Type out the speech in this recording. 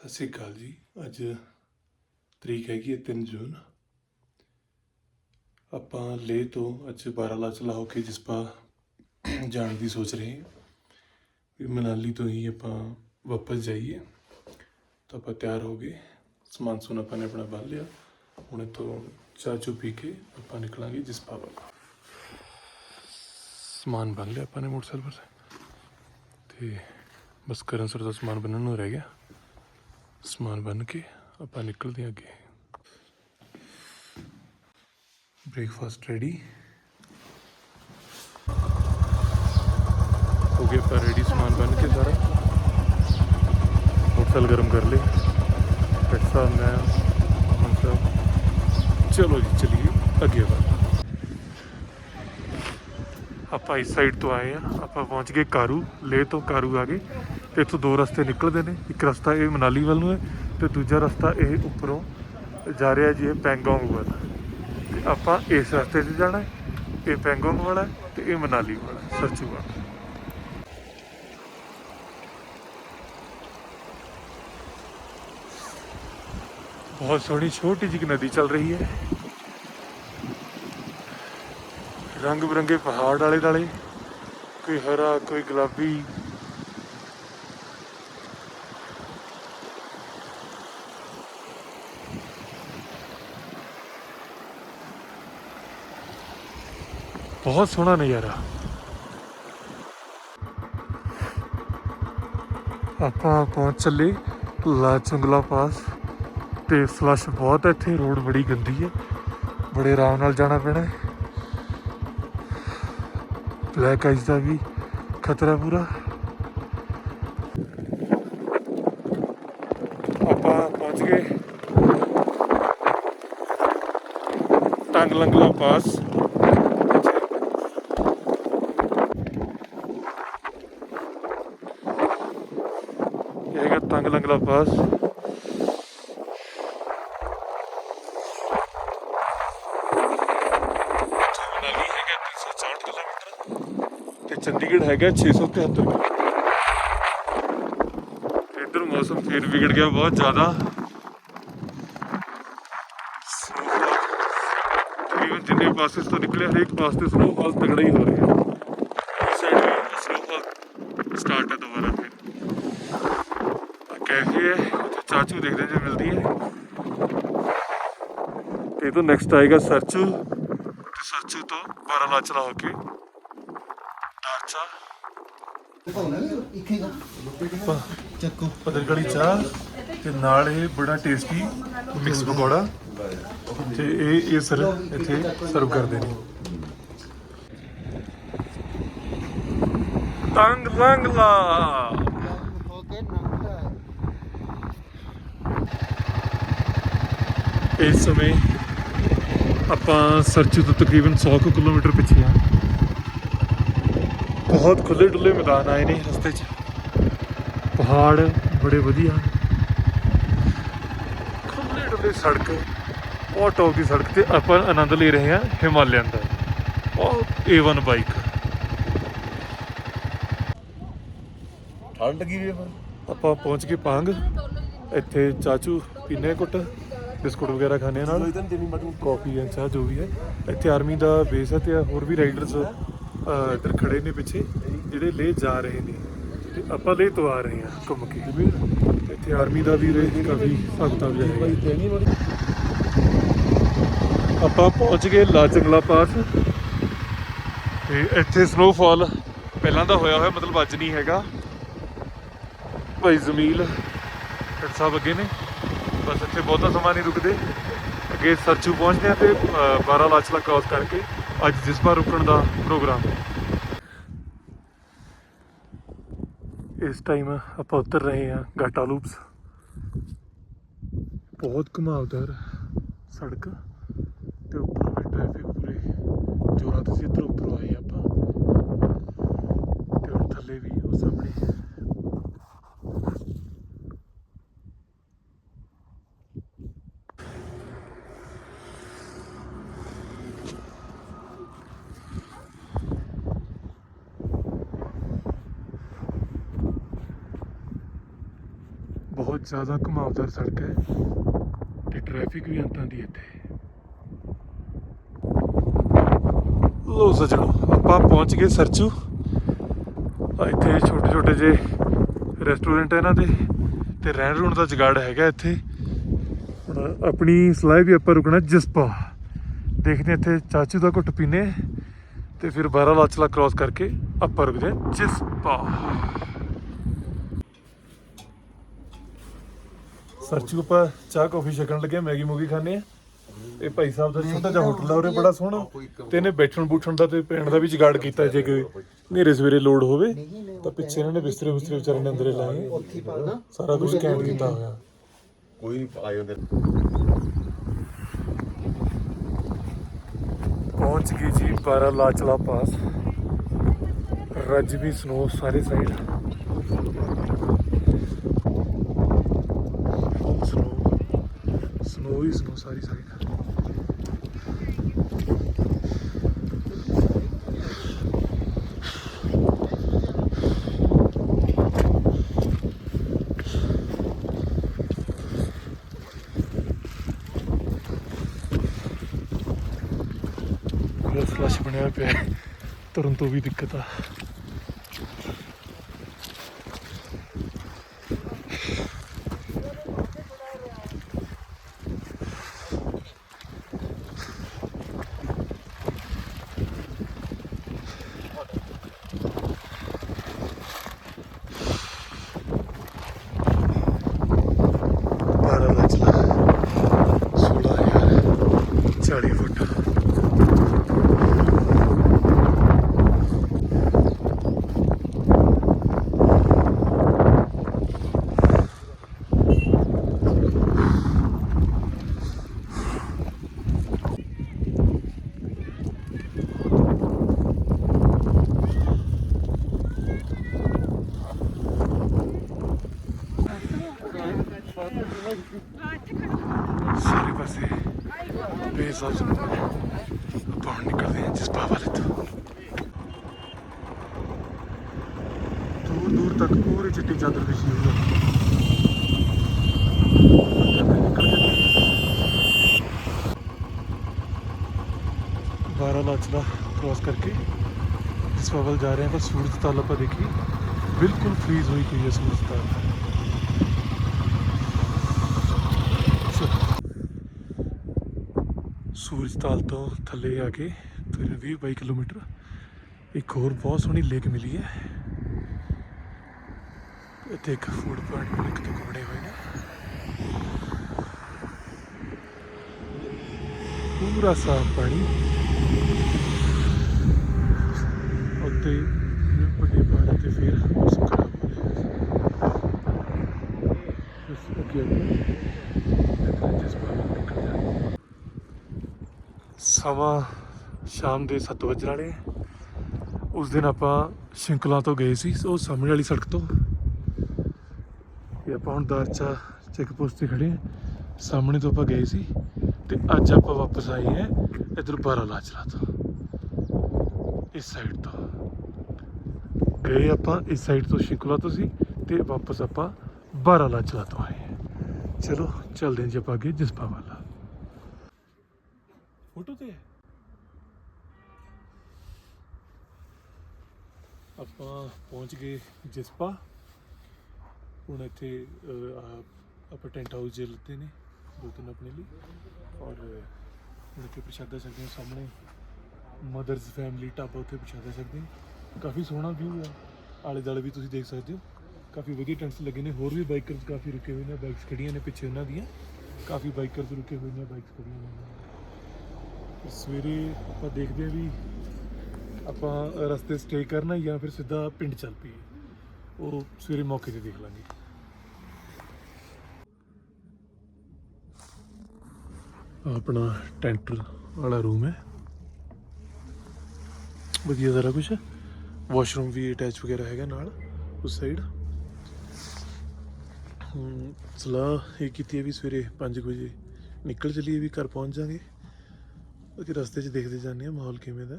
ਸਤਿ ਸ਼੍ਰੀ ਅਕਾਲ ਜੀ। ਅੱਜ ਤਰੀਕ ਹੈਗੀ ਹੈ 3 ਜੂਨ। ਆਪਾਂ ਲੇਹ ਤੋਂ ਅੱਜ ਬਾਰਾਲਾਚਲਾ ਹੋ ਕੇ ਜਿਸਪਾ ਜਾਣ ਦੀ ਸੋਚ ਰਹੇ ਹਾਂ ਵੀ ਮਨਾਲੀ ਤੋਂ ਹੀ ਆਪਾਂ ਵਾਪਸ ਜਾਈਏ। ਤਾਂ ਆਪਾਂ ਤਿਆਰ ਹੋ ਗਏ। ਸਮਾਨ ਸਮੂਨ ਆਪਾਂ ਨੇ ਆਪਣਾ ਬੰਨ ਲਿਆ। ਹੁਣ ਇੱਥੋਂ ਚਾਹ ਚੂ ਪੀ ਕੇ ਆਪਾਂ ਨਿਕਲਾਂਗੇ ਜਿਸਪਾ ਵੱਲ ਸਮਾਨ ਬੰਨ ਲਿਆ ਆਪਾਂ ਨੇ ਮੋਟਰਸਾਈਕਲ ਪਰ। ਤੇ ਬਸ ਕਰਨ ਸਰ ਦਾ ਸਮਾਨ ਬੰਨਣ ਨੂੰ ਰਹਿ ਗਿਆ। ਸਮਾਨ ਬੰਨ ਕੇ ਆਪਾਂ ਨਿਕਲਦੇ ਹਾਂ ਅੱਗੇ ਬ੍ਰੇਕਫਾਸਟ ਰੈਡੀ ਹੋ ਗਿਆ ਪਰ ਰੈਡੀ ਸਮਾਨ ਬੰਨ ਕੇ ਸਾਰਾ ਮੋਟਰਸਾਈਕਲ ਗਰਮ ਕਰ ਲਏ ਡਾਕਟਰ ਸਾਹਿਬ ਮੈਂ ਅਮਨ ਸਾਹਿਬ ਚਲੋ ਜੀ ਚਲੀਏ ਅੱਗੇ ਵੱਲ ਆਪਾਂ ਇਸ ਸਾਈਡ ਤੋਂ ਆਏ ਆ ਆਪਾਂ ਪਹੁੰਚ ਗਏ ਕਾਰੂ ਲੇਹ ਤੋਂ ਕਾਰੂ ਆ ਗਏ। ਤੇ ਇੱਥੋਂ ਦੋ ਰਸਤੇ ਨਿਕਲਦੇ ਨੇ। ਇੱਕ ਰਸਤਾ ਇਹ ਮਨਾਲੀ ਵੱਲ ਨੂੰ ਹੈ ਤੇ ਦੂਜਾ ਰਸਤਾ ਇਹ ਉੱਪਰੋਂ ਜਾ ਰਿਹਾ ਜੀ ਇਹ ਪੈਂਗੋਂਗ ਵੱਲ। ਤੇ ਆਪਾਂ ਇਸ ਰਸਤੇ 'ਤੇ ਜਾਣਾ ਇਹ ਪੈਂਗੋਂਗ ਵਾਲਾ ਹੈ ਤੇ ਇਹ ਮਨਾਲੀ ਵਾਲਾ ਹੈ, ਸਰਚੂ ਵਾਲਾ ਬਹੁਤ ਸੋਹਣੀ ਛੋਟੀ ਜਿਹੀ ਨਦੀ ਚੱਲ ਰਹੀ ਹੈ। ਰੰਗ ਬਰੰਗੇ ਪਹਾੜ ਵਾਲੇ ਦਾਲੇ ਕੋਈ ਹਰਾ, ਕੋਈ ਗੁਲਾਬੀ। ਬਹੁਤ ਸੋਹਣਾ ਨਜ਼ਾਰਾ। ਆਪਾਂ ਪਹੁੰਚ ਚੱਲੇ ਲਾਚੁੰਗਲਾ ਪਾਸ ਤੇ ਫਲਸ਼ ਬਹੁਤ ਹੈ, ਇੱਥੇ ਰੋਡ ਬੜੀ ਗੰਦੀ ਹੈ, ਬੜੇ ਆਰਾਮ ਨਾਲ ਜਾਣਾ ਪੈਣਾ ਹੈ। ਬਲੈਕ ਆਈਸ ਦਾ ਵੀ ਖਤਰਾ ਪੂਰਾ ਆਪਾਂ ਪਹੁੰਚ ਗਏ ਟੰਗ ਲੰਗਲਾ ਪਾਸ ਇਹ ਹੈਗਾ ਤੰਗ ਲੰਗਲਾ ਪਾਸ ਮਨਾਲੀ ਹੈਗਾ 364 ਕਿਲੋਮੀਟਰ ਤੇ ਚੰਡੀਗੜ੍ਹ ਹੈਗਾ 673 ਕਿਲੋਮੀਟਰ ਇੱਧਰ ਮੌਸਮ ਫੇਰ ਵਿਗੜ ਗਿਆ ਬਹੁਤ ਜ਼ਿਆਦਾ। ਤਕਰੀਬਨ ਜਿੰਨੇ ਪਾਸੇ ਤੋਂ ਨਿਕਲੇ ਹਰੇਕ ਪਾਸ ਤੇ ਸਨੋਫਾਲ ਤਗੜਾ ਹੀ ਹੋ ਰਿਹਾ। ਇਸ ਸਾਈਡ ਵੀ ਸਨੋਫਾਲ ਸਟਾਰਟ ਹੈ ਦੁਬਾਰਾ ਫਿਰ। ਕੈਫੇ ਹੈ ਚਾਚੂ ਦੇਖਦੇ ਜੇ ਮਿਲਦੀ ਹੈ। ਤੇ ਇਹ ਤੋਂ ਨੈਕਸਟ ਆਏਗਾ ਸਰਚੂ ਸਰਚੂ ਤੋਂ ਬਾਰਾਲਾਚਲਾ ਹੋ ਕੇ। ਡਾਰਚਾ ਚੱਕੋ। ਪਦਰਗੜੀ ਚਾਹ, ਤੇ ਨਾਲ ਇਹ ਬੜਾ ਟੇਸਟੀ ਮਿਕਸ ਪਕੌੜਾ। ਤੇ ਇਹ ਇਹ ਸਰ ਇੱਥੇ ਸਰਵ ਕਰਦੇ ਨੇ। ਤੰਗ ਲੰਗਲਾ। ਇਸ ਸਮੇਂ ਆਪਾਂ ਸਰਚੂ ਤੋਂ ਤਕਰੀਬਨ 100 ਕੁ ਕਿਲੋਮੀਟਰ ਪਿੱਛੇ ਆ। ਬਹੁਤ ਖੁੱਲੇ ਡੁੱਲੇ ਮੈਦਾਨ ਆਏ ਨੇ ਰਸਤੇ 'ਚ। ਪਹਾੜ ਬੜੇ ਵਧੀਆ। ਖੁੱਲੇ ਡੁੱਲੇ ਸੜਕ ਬਹੁਤ ਟੌਪ ਦੀ ਸੜਕ ਤੇ ਆਪਾਂ ਆਨੰਦ ਲੈ ਰਹੇ ਹਾਂ ਹਿਮਾਲਿਆ ਦਾ। ਬਹੁਤ A1 ਬਾਈਕ ਠੰਡ ਕੀ ਵੀ ਆਪਾਂ ਪਹੁੰਚ ਗਏ ਪਾਂਗ। ਇੱਥੇ ਚਾਚੂ ਪੀਨੇ ਕੁੱਟ, ਬਿਸਕੁਟ ਵਗੈਰਾ ਖਾਣੇ ਨਾਲ। ਕਾਫੀ ਐਂਡ ਚਾਹ ਜੋ ਵੀ ਹੈ। ਇੱਥੇ ਆਰਮੀ ਦਾ ਬੇਸ ਹੈ ਤੇ ਹੋਰ ਵੀ ਰਾਈਡਰਸ ਇੱਧਰ ਖੜੇ ਨੇ ਪਿੱਛੇ, ਜਿਹੜੇ ਲੈ ਜਾ ਰਹੇ ਨੇ। ਤੇ ਆਪਾਂ ਲੈ ਤੋਂ ਆ ਰਹੇ ਹਾਂ ਘੁੰਮ ਕੇ। ਇੱਥੇ ਆਰਮੀ ਦਾ ਵੀ ਰੇ ਕਾਫੀ ਭਗਤਾ ਵੀ ਹੈ ਆਪਾਂ ਪਹੁੰਚ ਗਏ ਲਾਚੰਗਲਾ ਪਾਸ। ਤੇ ਇੱਥੇ ਸਨੋਫਾਲ ਪਹਿਲਾਂ ਦਾ ਹੋਇਆ ਹੋਇਆ, ਮਤਲਬ ਅੱਜ ਨਹੀਂ ਹੈਗਾ। ਭਾਈ ਜ਼ਮੀਲ, ਡਾਕਟਰ ਸਾਹਿਬ ਅੱਗੇ ਨੇ। ਬਸ ਇੱਥੇ ਬਹੁਤਾ ਸਮਾਂ ਨਹੀਂ ਰੁਕਦੇ। ਅੱਗੇ ਸਰਚੂ ਪਹੁੰਚਦੇ ਆ ਤੇ 12 ਲਾਚਲਾ ਕ੍ਰਾਸ ਕਰਕੇ ਅੱਜ ਜਿਸ ਰੁਕਣ ਦਾ ਪ੍ਰੋਗਰਾਮ ਹੈ। ਇਸ ਟਾਈਮ ਆਪਾਂ ਉਤਰ ਰਹੇ ਹਾਂ ਗਾਟਾ ਲੂਪਸ ਬਹੁਤ ਘੁਮਾਵਦਾਰ ਸੜਕ ਤੇ ਉੱਪਰੋਂ ਵੀ ਟ੍ਰੈਫਿਕ ਪੂਰੇ ਜੋਰਾਂ ਤੇ ਸੀ ਇੱਧਰ ਉੱਪਰੋਂ ਆਏ ਆਪਾਂ ਤੇ ਹੁਣ ਥੱਲੇ ਵੀ ਉਹ ਸਾਹਮਣੇ ਬਹੁਤ ਜ਼ਿਆਦਾ ਘੁਮਾਵਦਾਰ ਸੜਕ ਹੈ ਤੇ ਟ੍ਰੈਫਿਕ ਵੀ ਅੰਤਾਂ ਦੀ ਇੱਥੇ। ਲੋ ਸਜਣੋ, ਆਪਾਂ ਪਹੁੰਚ ਗਏ ਸਰਚੂ। ਇੱਥੇ ਛੋਟੇ ਛੋਟੇ ਜੇ ਰੈਸਟੋਰੈਂਟ ਹੈ ਇਹਨਾਂ ਦੇ ਤੇ ਰਹਿਣ ਰੂਣ ਦਾ ਜਗਾੜ ਹੈਗਾ ਇੱਥੇ। ਆਪਣੀ ਸਲਾਹ ਵੀ ਆਪਾਂ ਰੁਕਣਾ ਜਸਪਾ। ਦੇਖਦੇ ਇੱਥੇ ਚਾਚੂ ਦਾ ਘੁੱਟ ਪੀਨੇ। ਤੇ ਫਿਰ 12 ਲਾਚਲਾ ਕ੍ਰਾਸ ਕਰਕੇ ਆਪਾਂ ਰੁਕਦੇ ਹਾਂ ਜਸਪਾ। ਸਰਚੂ ਆਪਾਂ ਚਾਹ ਕਾਫੀ ਛਕਣ ਲੱਗੇ ਮੈਗੀ ਮੂਗੀ ਖਾਣੇ ਆ। ਇਹ ਭਾਈ ਸਾਹਿਬ ਦਾ ਛੋਟਾ ਜਿਹਾ ਹੋਟਲ ਆ ਉਰੇ ਬੜਾ ਸੋਹਣਾ। ਤੇ ਇਹਨੇ ਬੈਠਣ ਬੂਠਣ ਦਾ ਤੇ ਪੈਣ ਦਾ ਵੀ ਜੁਗਾੜ ਕੀਤਾ ਜੇ ਕੋਈ ਨੇਰੇ ਸਵੇਰੇ ਲੋਡ ਹੋਵੇ ਤਾਂ ਪਿੱਛੇ ਇਹਨਾਂ ਨੇ ਬਿਸਤਰੇ ਬਿਸਤਰੇ ਵਿਚਾਰੇ ਨੇ ਅੰਦਰੇ ਲਾਏ। ਸਾਰਾ ਕੁਝ ਕੈਂਟ ਕੀਤਾ ਹੋਇਆ। ਕੋਈ ਆਏ ਹੁੰਦੇ ਪਹੁੰਚ ਗਈ ਜੀ 12 ਲਾਚਲਾ ਪਾਸ। ਰੱਜ ਵੀ ਸਨੋ ਸਾਰੇ ਸਾਈਡ ਸਨੋ ਹੀ ਸਨੋ ਸਾਰੀ ਸਾਈਡ ਫਲਸ਼ ਬਣਿਆ ਪਿਆ ਹੈ। ਤੁਰਨ ਤੋਂ ਵੀ ਦਿੱਕਤ ਆ ਹਜ਼ਾਰ ਚਾਲੀ ਫੁੱਟ ਸਾਰੇ ਪਾਸੇ ਬੇਸਾਬ ਸੁਣ ਆਪਾਂ ਹੁਣ ਨਿਕਲਦੇ ਹਾਂ ਜਿਸ ਵਾਲੇ ਤੋਂ ਦੂਰ ਦੂਰ ਤੱਕ ਪੂਰੀ ਚਿੱਟੀ ਚਾਦਰ ਵਿਛੀ ਹੋਈ ਹੈ ਬਾਰਾਂ ਲਾਚਲਾ ਕ੍ਰਾਸ ਕਰਕੇ ਜਿਸ ਵੱਲ ਜਾ ਰਹੇ ਹਾਂ ਤਾਂ ਸੂਰਜ ਤਾਲ ਆਪਾਂ ਦੇਖੀ ਬਿਲਕੁਲ ਫ੍ਰੀਜ਼ ਹੋਈ ਪਈ ਹੈ ਸੂਰਜ ਤਾਲ ਸੂਰਜ ਤਾਲ ਤੋਂ ਥੱਲੇ ਆ ਕੇ ਫਿਰ 20 22 ਕਿਲੋਮੀਟਰ ਇੱਕ ਹੋਰ ਬਹੁਤ ਸੋਹਣੀ ਲੇਕ ਮਿਲੀ ਹੈ ਇੱਥੇ ਇੱਕ ਫੂਡ ਪੁਆਇੰਟ ਵੀ ਇੱਕ ਤੋਂ ਬਣੇ ਹੋਏ ਨੇ। ਪੂਰਾ ਸਾਫ਼ ਪਾਣੀ। ਉੱਤੇ ਵੱਡੇ ਪਹਾੜ ਤੇ ਫਿਰ ਮੌਸਮ ਖਰਾਬ ਹੋ ਰਿਹਾ ਇਸ ਅੱਗੇ ਅੱਗੇ ਸਮਾਂ ਸ਼ਾਮ ਦੇ 7 ਵਜੇ ਵਾਲੇ ਉਸ ਦਿਨ ਆਪਾਂ ਸ਼ਿੰਕਲਾ ਤੋਂ ਗਏ ਸੀ। ਉਹ ਸਾਹਮਣੇ ਵਾਲੀ ਸੜਕ ਤੋਂ। ਇਹ ਆਪਾਂ ਹੁਣ ਦਾਰਚਾ ਚੈੱਕ ਪੋਸਟ ਤੇ ਖੜੇ ਆ ਸਾਹਮਣੇ ਤੋਂ ਆਪਾਂ ਗਏ ਸੀ ਤੇ ਅੱਜ ਆਪਾਂ ਵਾਪਸ ਆਏ ਹਾਂ ਇਧਰ ਬਾਰਾ ਲਾਚਲਾ ਤੋਂ। ਇਸ ਸਾਈਡ ਤੋਂ। ਗਏ ਆਪਾਂ ਇਸ ਸਾਈਡ ਤੋਂ ਸ਼ਿੰਕਲਾ ਤੋਂ ਸੀ ਤੇ ਵਾਪਸ ਆਪਾਂ ਬਾਰਾ ਲਾਚਲਾ ਤੋਂ ਆਏ ਹਾਂ। ਚਲੋ, ਚੱਲਦੇ ਹਾਂ ਜੀ ਆਪਾਂ ਅੱਗੇ ਜਸਪਾ ਵਾਲਾ। ਫੋਟੋ ਤੇ ਆਪਾਂ ਪਹੁੰਚ ਗਏ ਜਿਸਪਾ ਹੁਣ ਇੱਥੇ ਆਪਾਂ ਟੈਂਟ ਹਾਊਸ ਜੇ ਲਿੱਤੇ ਨੇ, ਦੋ ਤਿੰਨ ਆਪਣੇ ਲਈ। ਔਰ, ਹੁਣ ਇੱਥੇ ਪ੍ਰਸ਼ਾਦਾ ਸਕਦੇ ਹਾਂ ਸਾਹਮਣੇ। ਮਦਰਸ ਫੈਮਿਲੀ ਢਾਬਾ ਉੱਥੇ ਪ੍ਰਸ਼ਾਦਾ ਸਕਦੇ ਹਾਂ। ਕਾਫੀ ਸੋਹਣਾ ਵਿਊ ਹੈ ਆਲੇ ਦੁਆਲੇ ਵੀ ਤੁਸੀਂ ਦੇਖ ਸਕਦੇ ਹੋ। ਕਾਫੀ ਵਧੀਆ ਟੈਂਟਸ ਲੱਗੇ ਨੇ। ਹੋਰ ਵੀ ਬਾਈਕਰਸ ਕਾਫੀ ਰੁਕੇ ਹੋਏ ਨੇ ਬਾਈਕਸ ਖੜੀਆਂ ਨੇ ਪਿੱਛੇ ਉਹਨਾਂ ਦੀਆਂ। ਕਾਫੀ ਬਾਈਕਰਸ ਰੁਕੇ ਹੋਏ ਨੇ ਬਾਈਕਸ ਖੜੀਆਂ ਨੇ। ਸਵੇਰੇ ਆਪਾਂ ਦੇਖਦੇ ਹਾਂ ਵੀ ਆਪਾਂ ਰਸਤੇ ਸਟੇ ਕਰਨਾ ਜਾਂ ਫਿਰ ਸਿੱਧਾ ਪਿੰਡ ਚੱਲ ਪਈਏ। ਉਹ ਸਵੇਰੇ ਮੌਕੇ ਤੇ ਦੇਖ ਲਾਂਗੇ। ਆਪਣਾ ਟੈਂਟ ਵਾਲਾ ਰੂਮ ਹੈ। ਵਧੀਆ ਸਾਰਾ ਕੁਝ ਵਾਸ਼ਰੂਮ ਵੀ ਅਟੈਚ ਵਗੈਰਾ ਹੈਗਾ ਨਾਲ, ਉਸ ਸਾਈਡ ਸਲਾਹ ਇਹ ਕੀਤੀ ਹੈ ਵੀ ਸਵੇਰੇ 5 ਵਜੇ ਨਿਕਲ ਚਲੀਏ ਵੀ ਘਰ ਪਹੁੰਚ ਜਾਾਂਗੇ। ਬਾਕੀ ਰਸਤੇ 'ਚ ਦੇਖਦੇ ਜਾਂਦੇ ਹਾਂ ਮਾਹੌਲ ਕਿਵੇਂ ਦਾ